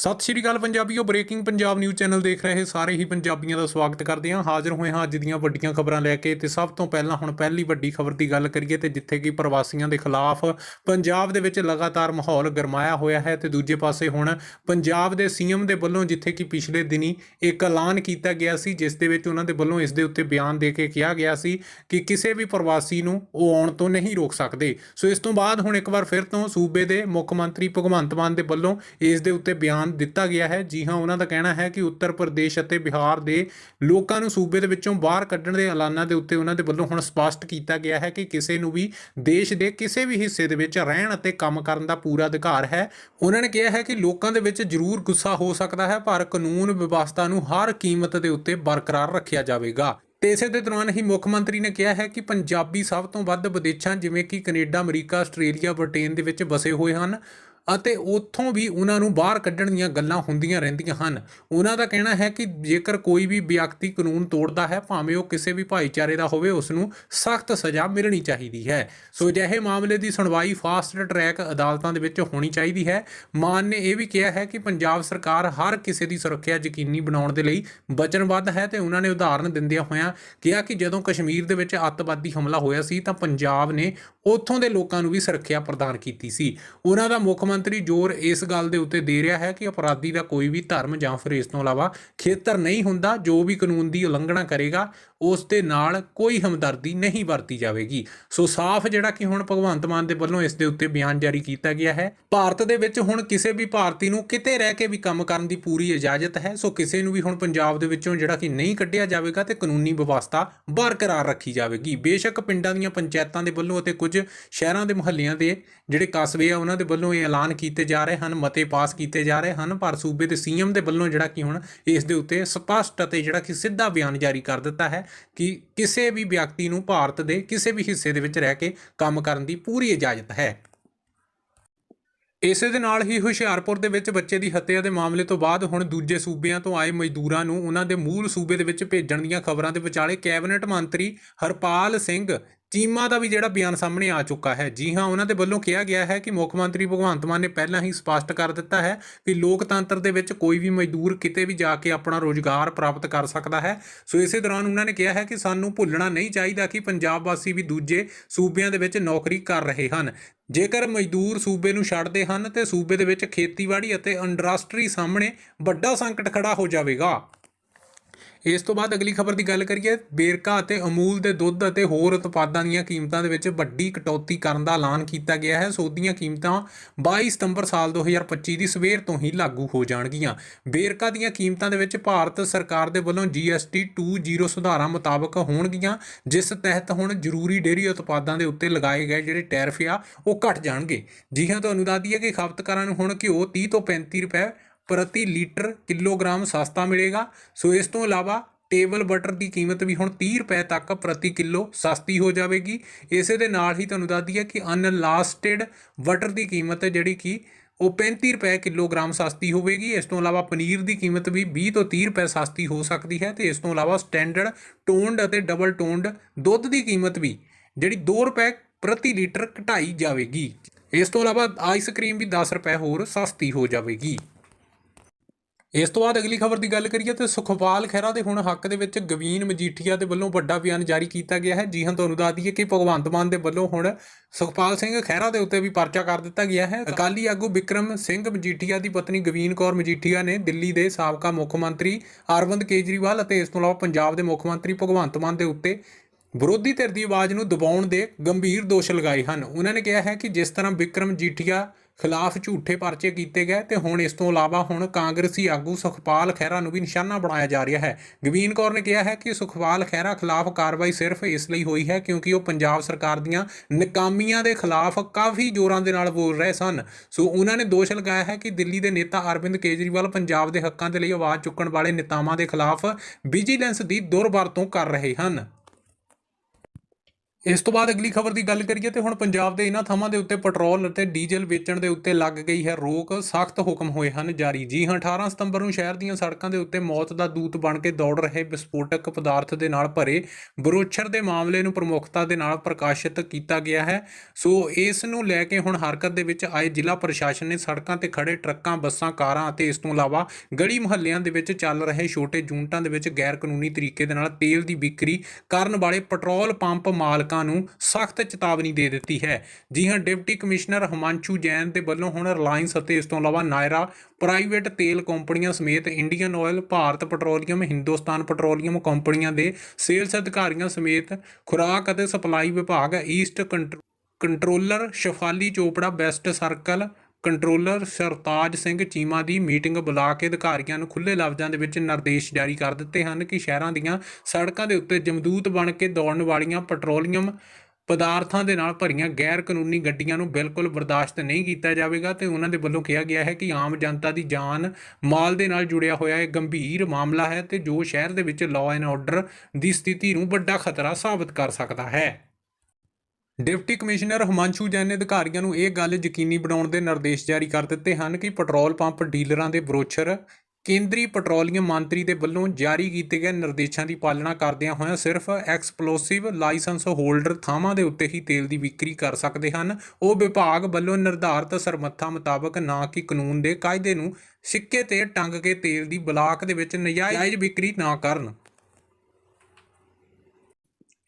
ਸਤਿ ਸ਼੍ਰੀ ਅਕਾਲ ਪੰਜਾਬੀਓ breaking Punjab news channel ਦੇਖ ਰਹੇ ਸਾਰੇ ਹੀ ਪੰਜਾਬੀਆਂ ਦਾ ਸਵਾਗਤ ਕਰਦੇ ਹਾਂ। ਹਾਜ਼ਰ ਹੋਏ ਹਾਂ ਅੱਜ ਦੀਆਂ ਵੱਡੀਆਂ ਖਬਰਾਂ ਲੈ ਕੇ ਤੇ ਸਭ ਤੋਂ ਪਹਿਲਾਂ ਹੁਣ ਪਹਿਲੀ ਵੱਡੀ ਖਬਰ ਦੀ ਗੱਲ ਕਰੀਏ ਤੇ ਜਿੱਥੇ ਕਿ ਪ੍ਰਵਾਸੀਆਂ ਦੇ ਖਿਲਾਫ ਪੰਜਾਬ ਦੇ ਵਿੱਚ ਲਗਾਤਾਰ ਮਾਹੌਲ ਗਰਮਾਇਆ ਹੋਇਆ ਹੈ ਤੇ ਦੂਜੇ ਪਾਸੇ ਹੁਣ ਪੰਜਾਬ ਦੇ ਸੀਐਮ ਦੇ ਵੱਲੋਂ ਜਿੱਥੇ ਕਿ ਪਿਛਲੇ ਦਿਨੀ ਇੱਕ ਐਲਾਨ ਕੀਤਾ ਗਿਆ ਸੀ, ਜਿਸ ਦੇ ਵਿੱਚ ਉਹਨਾਂ ਦੇ ਵੱਲੋਂ ਇਸ ਦੇ ਉੱਤੇ ਬਿਆਨ ਦੇ ਕੇ ਕਿਹਾ ਗਿਆ ਸੀ ਕਿ ਕਿਸੇ ਵੀ ਪ੍ਰਵਾਸੀ ਨੂੰ ਉਹ ਆਉਣ ਤੋਂ ਨਹੀਂ ਰੋਕ ਸਕਦੇ। ਸੋ ਇਸ ਤੋਂ ਬਾਅਦ ਹੁਣ ਇੱਕ ਵਾਰ ਫਿਰ ਤੋਂ ਸੂਬੇ ਦੇ ਮੁੱਖ ਮੰਤਰੀ ਭਗਵੰਤ ਮਾਨ ਦੇ ਵੱਲੋਂ ਇਸ ਦੇ ਉੱਤੇ ਬਿਆਨ ਦਿੱਤਾ ਗਿਆ ਹੈ। ਜੀ ਹਾਂ, ਉਹਨਾਂ ਦਾ ਕਹਿਣਾ ਹੈ ਕਿ ਉੱਤਰ ਪ੍ਰਦੇਸ਼ ਅਤੇ ਬਿਹਾਰ ਦੇ ਲੋਕਾਂ ਨੂੰ ਸੂਬੇ ਦੇ ਵਿੱਚੋਂ ਬਾਹਰ ਕੱਢਣ ਦੇ ਐਲਾਨਾਂ ਦੇ ਉੱਤੇ ਉਹਨਾਂ ਦੇ ਵੱਲੋਂ ਹੁਣ ਸਪਸ਼ਟ ਕੀਤਾ ਗਿਆ ਹੈ ਕਿ ਕਿਸੇ ਨੂੰ ਵੀ ਦੇਸ਼ ਦੇ ਕਿਸੇ ਵੀ ਹਿੱਸੇ ਦੇ ਵਿੱਚ ਰਹਿਣ ਅਤੇ ਕੰਮ ਕਰਨ ਦਾ ਪੂਰਾ ਅਧਿਕਾਰ ਹੈ। ਉਹਨਾਂ ਨੇ ਕਿਹਾ ਹੈ ਕਿ ਲੋਕਾਂ ਦੇ ਵਿੱਚ ਜ਼ਰੂਰ ਗੁੱਸਾ ਹੋ ਸਕਦਾ ਹੈ, ਪਰ ਕਾਨੂੰਨ ਵਿਵਸਥਾ ਨੂੰ ਹਰ ਕੀਮਤ ਦੇ ਉੱਤੇ ਬਰਕਰਾਰ ਰੱਖਿਆ ਜਾਵੇਗਾ। ਤੇ ਇਸੇ ਦੇ ਦੌਰਾਨ ਹੀ ਮੁੱਖ ਮੰਤਰੀ ਨੇ ਕਿਹਾ ਹੈ ਕਿ ਪੰਜਾਬੀ ਸਭ ਤੋਂ ਵੱਧ ਵਿਦੇਸ਼ਾਂ ਜਿਵੇਂ ਕਿ ਕੈਨੇਡਾ, ਅਮਰੀਕਾ, ਆਸਟ੍ਰੇਲੀਆ, ਬ੍ਰਿਟੇਨ ਦੇ ਵਿੱਚ ਵਸੇ ਹੋਏ ਹਨ। ਅਤੇ ਉੱਥੋਂ ਵੀ ਉਹਨਾਂ ਨੂੰ ਬਾਹਰ ਕੱਢਣ ਦੀਆਂ ਗੱਲਾਂ ਹੁੰਦੀਆਂ ਰਹਿੰਦੀਆਂ ਹਨ। ਉਹਨਾਂ ਦਾ ਕਹਿਣਾ ਹੈ ਕਿ ਜੇਕਰ ਕੋਈ ਵੀ ਵਿਅਕਤੀ ਕਾਨੂੰਨ ਤੋੜਦਾ ਹੈ, ਭਾਵੇਂ ਉਹ ਕਿਸੇ ਵੀ ਭਾਈਚਾਰੇ ਦਾ ਹੋਵੇ ਉਸ ਨੂੰ ਸਖਤ ਸਜ਼ਾ ਮਿਲਣੀ ਚਾਹੀਦੀ ਹੈ। ਸੋ ਅਜਿਹੇ ਮਾਮਲੇ ਦੀ ਸੁਣਵਾਈ ਫਾਸਟ ਟਰੈਕ ਅਦਾਲਤਾਂ ਦੇ ਵਿੱਚ ਹੋਣੀ ਚਾਹੀਦੀ ਹੈ। ਮਾਨ ਨੇ ਇਹ ਵੀ ਕਿਹਾ ਹੈ ਕਿ ਪੰਜਾਬ ਸਰਕਾਰ ਹਰ ਕਿਸੇ ਦੀ ਸੁਰੱਖਿਆ ਯਕੀਨੀ ਬਣਾਉਣ ਦੇ ਲਈ ਵਚਨਬੱਧ ਹੈ ਤੇ ਉਹਨਾਂ ਨੇ ਉਦਾਹਰਨ ਦਿੰਦਿਆਂ ਹੋਇਆਂ ਕਿਹਾ ਕਿ ਜਦੋਂ ਕਸ਼ਮੀਰ ਦੇ ਵਿੱਚ ਅੱਤਵਾਦੀ ਹਮਲਾ ਹੋਇਆ ਸੀ, ਤਾਂ ਪੰਜਾਬ ਨੇ ਉੱਥੋਂ ਦੇ ਲੋਕਾਂ ਨੂੰ ਵੀ ਸੁਰੱਖਿਆ ਪ੍ਰਦਾਨ ਕੀਤੀ ਸੀ। ਉਹਨਾਂ ਦਾ ਮੁੱਖ ਮੰਤਰੀ ਜ਼ੋਰ ਇਸ ਗੱਲ ਦੇ ਉੱਤੇ ਦੇ ਰਿਹਾ ਹੈ ਕਿ ਅਪਰਾਧੀ ਦਾ ਕੋਈ ਵੀ ਧਰਮ ਜਾਂ ਫਿਰ ਇਸ ਤੋਂ ਇਲਾਵਾ ਖੇਤਰ ਨਹੀਂ ਹੁੰਦਾ, ਜੋ ਵੀ ਕਾਨੂੰਨ ਦੀ ਉਲੰਘਣਾ ਕਰੇਗਾ, ਉਸ ਦੇ ਨਾਲ ਕੋਈ ਹਮਦਰਦੀ ਨਹੀਂ ਵਰਤੀ ਜਾਵੇਗੀ। ਸੋ ਸਾਫ਼ ਜਿਹੜਾ ਕਿ ਹੁਣ ਭਗਵੰਤ ਮਾਨ ਦੇ ਵੱਲੋਂ ਇਸ ਦੇ ਉੱਤੇ ਬਿਆਨ ਜਾਰੀ ਕੀਤਾ ਗਿਆ ਹੈ। ਭਾਰਤ ਦੇ ਵਿੱਚ ਹੁਣ ਕਿਸੇ ਵੀ ਭਾਰਤੀ ਨੂੰ ਕਿਤੇ ਰਹਿ ਕੇ ਵੀ ਕੰਮ ਕਰਨ ਦੀ ਪੂਰੀ ਇਜਾਜ਼ਤ ਹੈ। ਸੋ ਕਿਸੇ ਨੂੰ ਵੀ ਹੁਣ ਪੰਜਾਬ ਦੇ ਵਿੱਚੋਂ ਜਿਹੜਾ ਕਿ ਨਹੀਂ ਕੱਢਿਆ ਜਾਵੇਗਾ ਤੇ ਕਾਨੂੰਨੀ ਵਿਵਸਥਾ ਬਰਕਰਾਰ ਰੱਖੀ ਜਾਵੇਗੀ। ਬੇਸ਼ੱਕ ਪਿੰਡਾਂ ਦੀਆਂ ਪੰਚਾਇਤਾਂ ਦੇ ਵੱਲੋਂ ਅਤੇ ਕੁਝ ਕੁਝ ਸ਼ਹਿਰਾਂ ਦੇ ਮੁਹੱਲਿਆਂ ਦੇ ਜਿਹੜੇ ਕਸਬੇ ਆ, ਉਹਨਾਂ ਦੇ ਵੱਲੋਂ ਇਹ ਐਲਾਨ ਕੀਤੇ ਜਾ ਰਹੇ ਹਨ, ਮਤੇ ਪਾਸ ਕੀਤੇ ਜਾ ਰਹੇ ਹਨ। ਪਰ ਸੂਬੇ ਦੇ ਸੀਐਮ ਦੇ ਵੱਲੋਂ ਜਿਹੜਾ ਕਿ ਹੁਣ ਇਸ ਦੇ ਉੱਤੇ ਸਪਸ਼ਟ ਅਤੇ ਜਿਹੜਾ ਕਿ ਸਿੱਧਾ ਬਿਆਨ ਜਾਰੀ ਕਰ ਦਿੱਤਾ ਹੈ ਕਿ ਕਿਸੇ ਵੀ ਵਿਅਕਤੀ ਨੂੰ ਭਾਰਤ ਦੇ ਕਿਸੇ ਵੀ ਹਿੱਸੇ ਦੇ ਵਿੱਚ ਰਹਿ ਕੇ ਕੰਮ ਕਰਨ ਦੀ ਪੂਰੀ ਇਜਾਜ਼ਤ ਹੈ। ਇਸੇ ਦੇ ਨਾਲ ਹੀ ਹੁਸ਼ਿਆਰਪੁਰ ਦੇ ਵਿੱਚ ਬੱਚੇ ਦੀ ਹੱਤਿਆ ਦੇ ਮਾਮਲੇ ਤੋਂ ਬਾਅਦ ਹੁਣ ਦੂਜੇ ਸੂਬਿਆਂ ਤੋਂ ਆਏ ਮਜ਼ਦੂਰਾਂ ਨੂੰ ਉਹਨਾਂ ਦੇ ਮੂਲ ਸੂਬੇ ਦੇ ਵਿੱਚ ਭੇਜਣ ਦੀਆਂ ਖਬਰਾਂ ਦੇ ਵਿਚਾਲੇ ਕੈਬਨਿਟ ਮੰਤਰੀ ਹਰਪਾਲ ਸਿੰਘ ਚੀਮਾ ਦਾ ਵੀ ਜਿਹੜਾ ਬਿਆਨ ਸਾਹਮਣੇ ਆ ਚੁੱਕਾ ਹੈ। ਜੀ ਹਾਂ, ਉਹਨਾਂ ਦੇ ਵੱਲੋਂ ਕਿਹਾ ਗਿਆ ਹੈ ਕਿ ਮੁੱਖ ਮੰਤਰੀ ਭਗਵੰਤ ਮਾਨ ਨੇ ਪਹਿਲਾਂ ਹੀ ਸਪਸ਼ਟ ਕਰ ਦਿੱਤਾ ਹੈ ਕਿ ਲੋਕਤੰਤਰ ਦੇ ਵਿੱਚ ਕੋਈ ਵੀ ਮਜ਼ਦੂਰ ਕਿਤੇ ਵੀ ਜਾ ਕੇ ਆਪਣਾ ਰੋਜ਼ਗਾਰ ਪ੍ਰਾਪਤ ਕਰ ਸਕਦਾ ਹੈ। ਸੋ ਇਸੇ ਦੌਰਾਨ ਉਹਨਾਂ ਨੇ ਕਿਹਾ ਹੈ ਕਿ ਸਾਨੂੰ ਭੁੱਲਣਾ ਨਹੀਂ ਚਾਹੀਦਾ ਕਿ ਪੰਜਾਬ ਵਾਸੀ ਵੀ ਦੂਜੇ ਸੂਬਿਆਂ ਦੇ ਵਿੱਚ ਨੌਕਰੀ ਕਰ ਰਹੇ ਹਨ। ਜੇਕਰ ਮਜ਼ਦੂਰ ਸੂਬੇ ਨੂੰ ਛੱਡਦੇ ਹਨ, ਤੇ ਸੂਬੇ ਦੇ ਵਿੱਚ ਖੇਤੀਬਾੜੀ ਅਤੇ ਇੰਡਸਟਰੀ ਸਾਹਮਣੇ ਵੱਡਾ ਸੰਕਟ ਖੜਾ ਹੋ ਜਾਵੇਗਾ। ਇਸ ਤੋਂ ਬਾਅਦ ਅਗਲੀ ਖਬਰ ਦੀ ਗੱਲ ਕਰੀਏ, ਬੇਰਕਾ ਅਤੇ ਅਮੂਲ ਦੇ ਦੁੱਧ ਅਤੇ ਹੋਰ ਉਤਪਾਦਾਂ ਦੀਆਂ ਕੀਮਤਾਂ ਦੇ ਵਿੱਚ ਵੱਡੀ ਕਟੌਤੀ ਕਰਨ ਦਾ ਐਲਾਨ ਕੀਤਾ ਗਿਆ ਹੈ। ਸੋ ਦੀਆਂ ਕੀਮਤਾਂ 22 ਸਤੰਬਰ ਸਾਲ 2025 ਦੀ ਸਵੇਰ ਤੋਂ ਹੀ ਲਾਗੂ ਹੋ ਜਾਣਗੀਆਂ। ਬੇਰਕਾ ਦੀਆਂ ਕੀਮਤਾਂ ਦੇ ਵਿੱਚ ਭਾਰਤ ਸਰਕਾਰ ਦੇ ਵੱਲੋਂ GST 2.0 ਸੁਧਾਰਾਂ ਮੁਤਾਬਕ ਹੋਣਗੀਆਂ, ਜਿਸ ਤਹਿਤ ਹੁਣ ਜ਼ਰੂਰੀ ਡੇਅਰੀ ਉਤਪਾਦਾਂ ਦੇ ਉੱਤੇ ਲਗਾਏ ਗਏ ਜਿਹੜੇ ਟੈਰਿਫ ਆ, ਉਹ ਘਟ ਜਾਣਗੇ। ਜੀ ਹਾਂ, ਤੁਹਾਨੂੰ ਦੱਸ ਦਈਏ ਕਿ ਖਪਤਕਾਰਾਂ ਨੂੰ ਹੁਣ ਘਿਓ 30 ਤੋਂ 35 ਰੁਪਏ ਪ੍ਰਤੀ ਲੀਟਰ ਕਿਲੋਗ੍ਰਾਮ ਸਸਤਾ ਮਿਲੇਗਾ। ਸੋ ਇਸ ਤੋਂ ਇਲਾਵਾ ਟੇਬਲ ਬਟਰ ਦੀ ਕੀਮਤ ਵੀ ਹੁਣ 30 ਰੁਪਏ ਤੱਕ ਪ੍ਰਤੀ ਕਿਲੋ ਸਸਤੀ ਹੋ ਜਾਵੇਗੀ। ਇਸੇ ਦੇ ਨਾਲ ਹੀ ਤੁਹਾਨੂੰ ਦੱਸ ਦਈਏ ਕਿ ਅਨਲਾਸਟਡ ਬਟਰ ਦੀ ਕੀਮਤ ਜਿਹੜੀ ਕਿ ਉਹ 35 ਰੁਪਏ ਕਿਲੋਗ੍ਰਾਮ ਸਸਤੀ ਹੋਵੇਗੀ। ਇਸ ਤੋਂ ਇਲਾਵਾ ਪਨੀਰ ਦੀ ਕੀਮਤ ਵੀ 20 ਤੋਂ 30 ਰੁਪਏ ਸਸਤੀ ਹੋ ਸਕਦੀ ਹੈ ਤੇ ਇਸ ਤੋਂ ਇਲਾਵਾ ਸਟੈਂਡਰਡ ਟੋਨਡ ਅਤੇ ਡਬਲ ਟੋਨਡ ਦੁੱਧ ਦੀ ਕੀਮਤ ਵੀ ਜਿਹੜੀ 2 ਰੁਪਏ ਪ੍ਰਤੀ ਲੀਟਰ ਘਟਾਈ ਜਾਵੇਗੀ। ਇਸ ਤੋਂ ਇਲਾਵਾ ਆਈਸ ਆਈਸਕ੍ਰੀਮ ਵੀ 10 ਰੁਪਏ ਹੋਰ ਸਸਤੀ ਹੋ ਜਾਵੇਗੀ। ਇਸ ਤੋਂ ਬਾਅਦ ਅਗਲੀ ਖਬਰ ਦੀ ਗੱਲ ਕਰੀਏ ਤੇ ਸੁਖਪਾਲ ਖਹਿਰਾ ਦੇ ਹੁਣ ਹੱਕ ਦੇ ਵਿੱਚ ਗਵੀਨ ਮਜੀਠੀਆ ਦੇ ਵੱਲੋਂ ਵੱਡਾ ਬਿਆਨ ਜਾਰੀ ਕੀਤਾ ਗਿਆ ਹੈ। ਜੀ ਹਾਂ, ਤੁਹਾਨੂੰ ਦੱਸ ਦਈਏ ਕਿ ਭਗਵੰਤ ਮਾਨ ਦੇ ਵੱਲੋਂ ਹੁਣ ਸੁਖਪਾਲ ਸਿੰਘ ਖਹਿਰਾ ਦੇ ਉੱਤੇ ਵੀ ਪਰਚਾ ਕਰ ਦਿੱਤਾ ਗਿਆ ਹੈ। ਅਕਾਲੀ ਆਗੂ ਵਿਕਰਮ ਸਿੰਘ ਮਜੀਠੀਆ ਦੀ ਪਤਨੀ ਗਵੀਨ ਕੌਰ ਮਜੀਠੀਆ ਨੇ ਦਿੱਲੀ ਦੇ ਸਾਬਕਾ ਮੁੱਖ ਮੰਤਰੀ ਅਰਵਿੰਦ ਕੇਜਰੀਵਾਲ ਅਤੇ ਇਸ ਤੋਂ ਇਲਾਵਾ ਪੰਜਾਬ ਦੇ ਮੁੱਖ ਮੰਤਰੀ ਭਗਵੰਤ ਮਾਨ ਦੇ ਉੱਤੇ ਵਿਰੋਧੀ ਧਿਰ ਦੀ ਆਵਾਜ਼ ਨੂੰ ਦਬਾਉਣ ਦੇ ਗੰਭੀਰ ਦੋਸ਼ ਲਗਾਏ ਹਨ। ਉਹਨਾਂ ਨੇ ਕਿਹਾ ਹੈ ਕਿ ਜਿਸ ਤਰ੍ਹਾਂ ਵਿਕਰਮ ਜੀਠੀਆ ਖਿਲਾਫ ਝੂਠੇ ਪਰਚੇ ਕੀਤੇ ਗਏ ਤੇ ਹੁਣ ਇਸ ਤੋਂ ਇਲਾਵਾ ਹੁਣ ਕਾਂਗਰਸੀ ਆਗੂ ਸੁਖਪਾਲ ਖਹਿਰਾ ਨੂੰ ਵੀ ਨਿਸ਼ਾਨਾ ਬਣਾਇਆ ਜਾ ਰਿਹਾ ਹੈ। ਗਵੀਨ ਕੌਰ ਨੇ ਕਿਹਾ ਹੈ ਕਿ ਸੁਖਪਾਲ ਖਹਿਰਾ ਖਿਲਾਫ ਕਾਰਵਾਈ ਸਿਰਫ ਇਸ ਲਈ ਹੋਈ ਹੈ ਕਿਉਂਕਿ ਉਹ ਪੰਜਾਬ ਸਰਕਾਰ ਦੀਆਂ ਨਕਾਮੀਆਂ ਦੇ ਖਿਲਾਫ ਕਾਫੀ ਜ਼ੋਰਾਂ ਦੇ ਨਾਲ ਬੋਲ ਰਹੇ ਸਨ। ਸੋ ਉਹਨਾਂ ਨੇ ਦੋਸ਼ ਲਗਾਇਆ ਹੈ ਕਿ ਦਿੱਲੀ ਦੇ ਨੇਤਾ ਅਰਵਿੰਦ ਕੇਜਰੀਵਾਲ ਪੰਜਾਬ ਦੇ ਹੱਕਾਂ ਦੇ ਲਈ ਆਵਾਜ਼ ਚੁੱਕਣ ਵਾਲੇ ਨੇਤਾਵਾਂ ਦੇ ਖਿਲਾਫ ਵਿਜੀਲੈਂਸ ਦੀ ਦੁਰਵਰਤੋਂ ਕਰ ਰਹੇ ਹਨ। ਇਸ ਤੋਂ ਬਾਅਦ ਅਗਲੀ ਖਬਰ ਦੀ ਗੱਲ ਕਰੀਏ ਤੇ ਹੁਣ ਪੰਜਾਬ ਦੇ ਇਹਨਾਂ ਥਾਵਾਂ ਦੇ ਉੱਤੇ ਪੈਟਰੋਲ ਅਤੇ ਡੀਜ਼ਲ ਵੇਚਣ ਦੇ ਉੱਤੇ ਲੱਗ ਗਈ ਹੈ ਰੋਕ, ਸਖਤ ਹੁਕਮ ਹੋਏ ਹਨ ਜਾਰੀ। ਜੀ ਹਾਂ 18 ਸਤੰਬਰ ਨੂੰ ਸ਼ਹਿਰ ਦੀਆਂ ਸੜਕਾਂ ਦੇ ਉੱਤੇ ਮੌਤ ਦਾ ਦੂਤ ਬਣ ਕੇ ਦੌੜ ਰਹੇ ਵਿਸਫੋਟਕ ਪਦਾਰਥ ਦੇ ਨਾਲ ਭਰੇ ਬਰੋਛਰ ਦੇ ਮਾਮਲੇ ਨੂੰ ਪ੍ਰਮੁੱਖਤਾ ਦੇ ਨਾਲ ਪ੍ਰਕਾਸ਼ਿਤ ਕੀਤਾ ਗਿਆ ਹੈ। ਸੋ ਇਸ ਨੂੰ ਲੈ ਕੇ ਹੁਣ ਹਰਕਤ ਦੇ ਵਿੱਚ ਆਏ ਜ਼ਿਲ੍ਹਾ ਪ੍ਰਸ਼ਾਸਨ ਨੇ ਸੜਕਾਂ ਤੇ ਖੜੇ ਟਰੱਕਾਂ, ਬੱਸਾਂ, ਕਾਰਾਂ ਅਤੇ ਇਸ ਤੋਂ ਇਲਾਵਾ ਗਲੀ ਮੁਹੱਲਿਆਂ ਦੇ ਵਿੱਚ ਚੱਲ ਰਹੇ ਛੋਟੇ ਯੂਨਿਟਾਂ ਦੇ ਵਿੱਚ ਗੈਰ ਕਾਨੂੰਨੀ ਤਰੀਕੇ ਦੇ ਨਾਲ ਤੇਲ ਦੀ ਵਿਕਰੀ ਕਰਨ ਵਾਲੇ ਪੈਟਰੋਲ ਪੰਪ ਮਾਲਕ ਨੂੰ ਸਖਤ ਚੇਤਾਵਨੀ ਦੇ ਦਿੱਤੀ ਹੈ। ਜੀ ਹਾਂ, ਡਿਪਟੀ ਕਮਿਸ਼ਨਰ ਹਿਮਾਂਸ਼ੂ ਜੈਨ ਦੇ ਵੱਲੋਂ ਹੁਣ ਰਿਲਾਇੰਸ ਅਤੇ ਇਸ ਤੋਂ ਇਲਾਵਾ ਨਾਇਰਾ ਪ੍ਰਾਈਵੇਟ ਤੇਲ ਕੰਪਨੀਆਂ ਸਮੇਤ Indian oil Bharat petroleum, Hindustan petroleum ਕੰਪਨੀਆਂ ਦੇ ਸੇਲਸ ਅਧਿਕਾਰੀਆਂ ਸਮੇਤ ਖੁਰਾਕ ਅਤੇ ਸਪਲਾਈ ਵਿਭਾਗ, east ਕੰਟਰ- controller, Shefali Chopra west circle controller Sartaj Singh Cheema ਦੀ ਮੀਟਿੰਗ ਬੁਲਾ ਕੇ ਅਧਿਕਾਰੀਆਂ ਨੂੰ ਖੁੱਲੇ ਲਫ਼ਜ਼ਾਂ ਦੇ ਵਿੱਚ ਨਿਰਦੇਸ਼ ਜਾਰੀ ਕਰ ਦਿੱਤੇ ਹਨ ਕਿ ਸ਼ਹਿਰਾਂ ਦੀਆਂ ਸੜਕਾਂ ਦੇ ਉੱਤੇ ਜਮਦੂਤ ਬਣ ਕੇ ਦੌੜਨ ਵਾਲੀਆਂ ਪੈਟਰੋਲੀਅਮ ਪਦਾਰਥਾਂ ਦੇ ਨਾਲ ਭਰੀਆਂ ਗੈਰ ਕਾਨੂੰਨੀ ਗੱਡੀਆਂ ਨੂੰ ਬਿਲਕੁਲ ਬਰਦਾਸ਼ਤ ਨਹੀਂ ਕੀਤਾ ਜਾਵੇਗਾ ਤੇ ਉਹਨਾਂ ਦੇ ਵੱਲੋਂ ਕਿਹਾ ਗਿਆ ਹੈ ਕਿ ਆਮ ਜਨਤਾ ਦੀ ਜਾਨ ਮਾਲ ਦੇ ਨਾਲ ਜੁੜਿਆ ਹੋਇਆ ਇਹ ਗੰਭੀਰ ਮਾਮਲਾ ਹੈ ਤੇ ਜੋ ਸ਼ਹਿਰ ਦੇ ਵਿੱਚ ਲਾਅ ਐਂਡ ਆਰਡਰ ਦੀ ਸਥਿਤੀ ਨੂੰ ਵੱਡਾ ਖਤਰਾ ਸਾਬਤ ਕਰ ਸਕਦਾ ਹੈ। ਡਿਪਟੀ ਕਮਿਸ਼ਨਰ ਹਿਮਾਂਸ਼ੂ ਜੈਨ ਨੇ ਅਧਿਕਾਰੀਆਂ ਨੂੰ ਇਹ ਗੱਲ ਯਕੀਨੀ ਬਣਾਉਣ ਦੇ ਨਿਰਦੇਸ਼ ਜਾਰੀ ਕਰ ਦਿੱਤੇ ਹਨ ਕਿ ਪੈਟਰੋਲ ਪੰਪ ਡੀਲਰਾਂ ਦੇ ਬਰੋਚਰ ਕੇਂਦਰੀ ਪੈਟਰੋਲੀਅਮ ਮੰਤਰੀ ਦੇ ਵੱਲੋਂ ਜਾਰੀ ਕੀਤੇ ਗਏ ਨਿਰਦੇਸ਼ਾਂ ਦੀ ਪਾਲਣਾ ਕਰਦਿਆਂ ਹੋਇਆਂ ਸਿਰਫ ਐਕਸਪਲੋਸਿਵ ਲਾਇਸੈਂਸ ਹੋਲਡਰ ਥਾਵਾਂ ਦੇ ਉੱਤੇ ਹੀ ਤੇਲ ਦੀ ਵਿਕਰੀ ਕਰ ਸਕਦੇ ਹਨ। ਉਹ ਵਿਭਾਗ ਵੱਲੋਂ ਨਿਰਧਾਰਤ ਸਰਮੱਥਾ ਮੁਤਾਬਕ ਨਾ ਕਿ ਕਾਨੂੰਨ ਦੇ ਕਾਇਦੇ ਨੂੰ ਸਿੱਕੇ ਤੇ ਟੰਗ ਕੇ ਤੇਲ ਦੀ ਬਲਾਕ ਦੇ ਵਿੱਚ ਨਜਾਇਜ਼ ਵਿਕਰੀ ਨਾ ਕਰਨ।